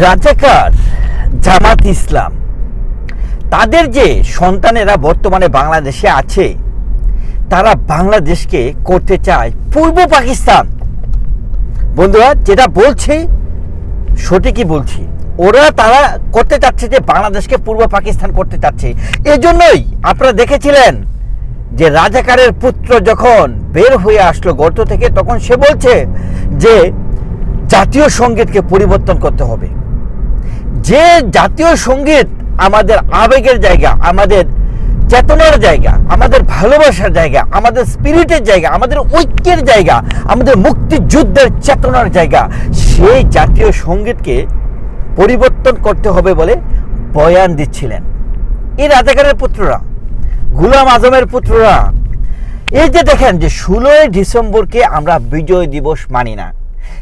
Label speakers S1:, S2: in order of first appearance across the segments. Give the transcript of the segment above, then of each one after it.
S1: রাজাকার জামাত ইসলাম, তাদের যে সন্তানেরা বর্তমানে বাংলাদেশে আছে, তারা বাংলাদেশকে করতে চায় পূর্ব পাকিস্তান। বন্ধুরা, যেটা বলছে, সঠিকই বলছি। ওরা তারা করতে চাচ্ছে যে বাংলাদেশকে পূর্ব পাকিস্তান করতে চাচ্ছে। এজন্যই আপনারা দেখেছিলেন যে রাজাকারের পুত্র যখন বের হয়ে আসলো গর্ত থেকে, তখন সে বলছে যে জাতীয় সঙ্গীতকে পরিবর্তন করতে হবে। যে জাতীয় সংগীত আমাদের আবেগের জায়গা, আমাদের চেতনার জায়গা, আমাদের ভালোবাসার জায়গা, আমাদের স্পিরিটের জায়গা, আমাদের ঐক্যের জায়গা, আমাদের মুক্তিযুদ্ধের চেতনার জায়গা, সেই জাতীয় সঙ্গীতকে পরিবর্তন করতে হবে বলে বয়ান দিচ্ছিলেন। এই রাজাকারের পুত্ররা, গুলাম আজমের পুত্ররা, এই যে দেখেন যে ষোলোই ডিসেম্বরকে আমরা বিজয় দিবস মানি না।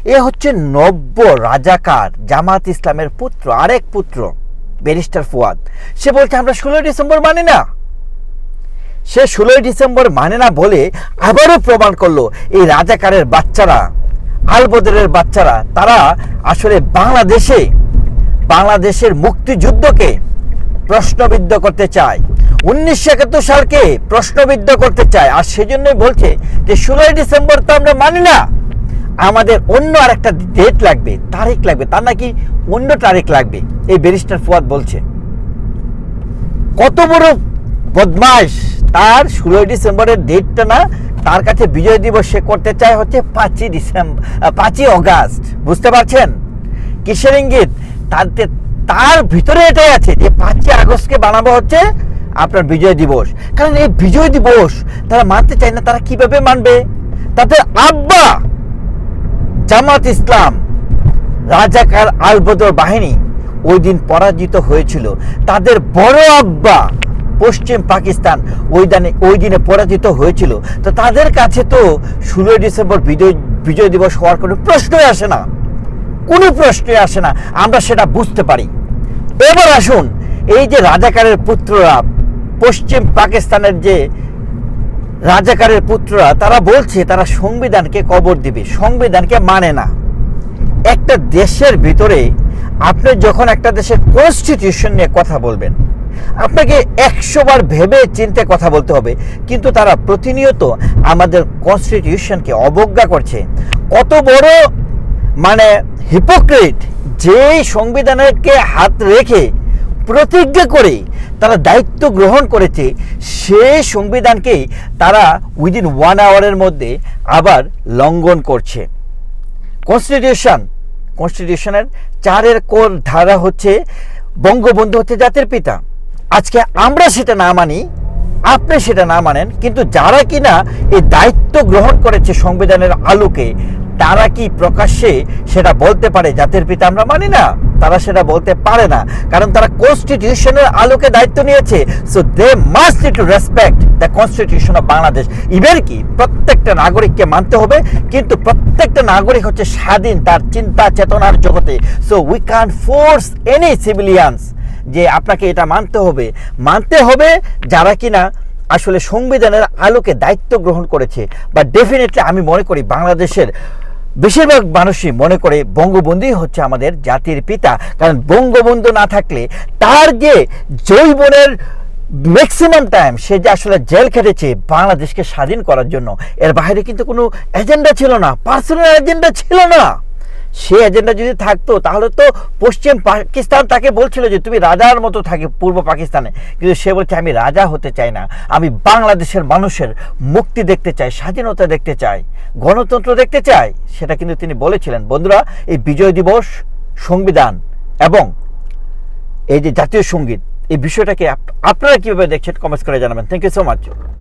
S1: এ হচ্ছে নব্য রাজাকার জামাত ইসলামের পুত্র, আরেক পুত্র, ব্যারিস্টার ফুয়াদ। সে বলছে, আমরা ষোলোই ডিসেম্বর মানি না। সে ষোলোই ডিসেম্বর মানে না বলে আবারও প্রমাণ করল, এই রাজাকারের বাচ্চারা, আলবদরের বাচ্চারা, তারা আসলে বাংলাদেশে, বাংলাদেশের মুক্তিযুদ্ধকে প্রশ্নবিদ্ধ করতে চায়। উনিশশো একাত্তর সালকে প্রশ্নবিদ্ধ করতে চায়। আর সেজন্যই বলছে যে, ষোলোই ডিসেম্বর তো আমরা মানি না। আমাদের অন্য আর একটা ডেট লাগবে, তারিখ লাগবে, তার নাকি অন্য তারিখ লাগবে, এই ব্যারিস্টার ফুয়াদ বলছে। কত বড় বদমাস তার ষোলোই ডিসেম্বরের ডেটটা না, তার কাছে বিজয় দিবস সে করতে চায় হচ্ছে পাঁচই ডিসেম্বর পাঁচই অগাস্ট, বুঝতে পারছেন? কিসের ইঙ্গিত? তাতে, তার ভিতরে এটাই আছে যে পাঁচই আগস্টকে বানাবো হচ্ছে আপনার বিজয় দিবস। কারণ এই বিজয় দিবস তারা মানতে চায় না, তারা কীভাবে মানবে? তাদের আব্বা জামাত ইসলাম, রাজাকার আলবদর বাহিনী ওই দিন পরাজিত হয়েছিল। তাদের বড় আব্বা পশ্চিম পাকিস্তান ওই দিনে ওই দিনে পরাজিত হয়েছিল। তো তাদের কাছে তো ষোলোই ডিসেম্বর বিজয় বিজয় দিবস হওয়ার কোনো প্রশ্নই আসে না। কোনো প্রশ্নই আসে না। আমরা সেটা বুঝতে পারি। এবার আসুন, এই যে রাজাকারের পুত্ররা পশ্চিম পাকিস্তানের যে রাজাকারের পুত্ররা, তারা বলছে, তারা সংবিধানকে কবর দিবে। সংবিধানকে মানে না। একটা দেশের ভিতরে আপনি যখন একটা দেশের কনস্টিটিউশন নিয়ে কথা বলবেন, আপনাকে একশো বার ভেবে চিনতে কথা বলতে হবে। কিন্তু তারা প্রতিনিয়ত আমাদের কনস্টিটিউশনকে অবজ্ঞা করছে। কত বড় মানে হিপোক্রেট যেই সংবিধানকে হাত রেখে প্রতিজ্ঞা করে তারা দায়িত্ব গ্রহণ করেছে, সে সংবিধানকেই তারা উইদিন ওয়ান আওয়ারের মধ্যে আবার লঙ্ঘন করছে। কনস্টিটিউশন কনস্টিটিউশনের চারের কোর ধারা হচ্ছে বঙ্গবন্ধু হচ্ছে জাতির পিতা। আজকে আমরা সেটা না মানি, আপনি সেটা না মানেন, কিন্তু যারা কিনা এই দায়িত্ব গ্রহণ করেছে সংবিধানের আলোকে, তারা কি প্রকাশ্যে সেটা বলতে পারে জাতির পিতা আমরা মানি না? তারা সেটা বলতে পারে না। কারণ তারা কনস্টিটিউশনের আলোকে দায়িত্ব নিয়েছে। So they must to respect the constitution of Bangladesh even কি, প্রত্যেকটা নাগরিককে মানতে হবে, কিন্তু প্রত্যেকটা নাগরিক হচ্ছে স্বাধীন তার চিন্তা চেতনার জগতে। So we can force any civilians যে আপনাকে এটা মানতে হবে। মানতে হবে যারা কিনা আসলে সংবিধানের আলোকে দায়িত্ব গ্রহণ করেছে। বা ডেফিনেটলি আমি মনে করি বাংলাদেশের বেশিরভাগ মানুষই মনে করে বঙ্গবন্ধুই হচ্ছে আমাদের জাতির পিতা। কারণ বঙ্গবন্ধু না থাকলে তার যে জৈবনের ম্যাক্সিমাম টাইম সে যে আসলে জেল খেটেছে বাংলাদেশকে স্বাধীন করার জন্য, এর বাইরে কিন্তু কোনো এজেন্ডা ছিল না পার্সোনাল এজেন্ডা ছিল না। সে এজেন্ডা যদি থাকতো, তাহলে তো পশ্চিম পাকিস্তান তাকে বলছিল যে তুমি রাজার মতো থাকে পূর্ব পাকিস্তানে। কিন্তু সে বলছে, আমি রাজা হতে চাই না। আমি বাংলাদেশের মানুষের মুক্তি দেখতে চাই, স্বাধীনতা দেখতে চাই, গণতন্ত্র দেখতে চাই। সেটা কিন্তু তিনি বলেছিলেন। বন্ধুরা, এই বিজয় দিবস, সংবিধান এবং এই যে জাতীয় সংগীত, এই বিষয়টাকে আপ- আপনারা কীভাবে দেখছেন, কমেন্টস করে জানাবেন। Thank you so much